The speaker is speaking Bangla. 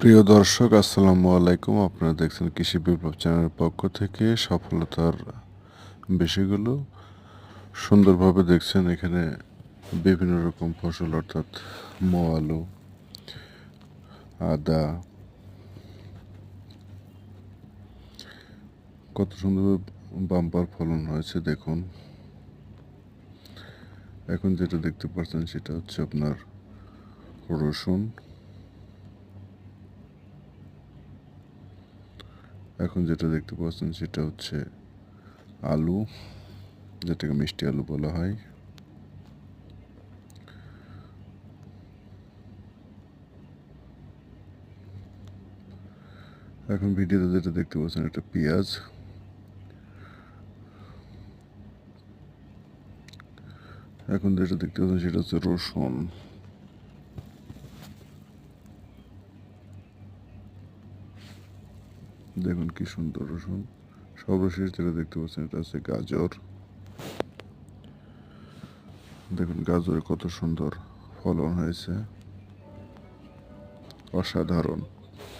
প্রিয় দর্শক, আসসালামু আলাইকুম। আপনারা দেখছেন কৃষি বিপ্লব চ্যানেলের পক্ষ থেকে সফলতার বিষয়গুলো সুন্দরভাবে দেখছেন। এখানে বিভিন্ন রকম ফসল, অর্থাৎ মো আলু, আদা, কত সুন্দর বাম্পার ফলন হয়েছে দেখুন। এখন যেটা দেখতে পাচ্ছেন সেটা হচ্ছে আপনার রসুন। এখন যেটা দেখতে পাচ্ছেন সেটা হচ্ছে আলু, যেটাকে মিষ্টি আলু বলা হয়। এখন ভিডিওতে যেটা দেখতে পাচ্ছেন এটা পেঁয়াজ। এখন যেটা দেখতে পাচ্ছেন সেটা হচ্ছে রসুন। দেখুন কি সুন্দর রসুন। সর্বশেষ যেটা দেখতে পাচ্ছেন এটা হচ্ছে গাজর। দেখুন গাজরে কত সুন্দর ফলন হয়েছে। অসাধারণ।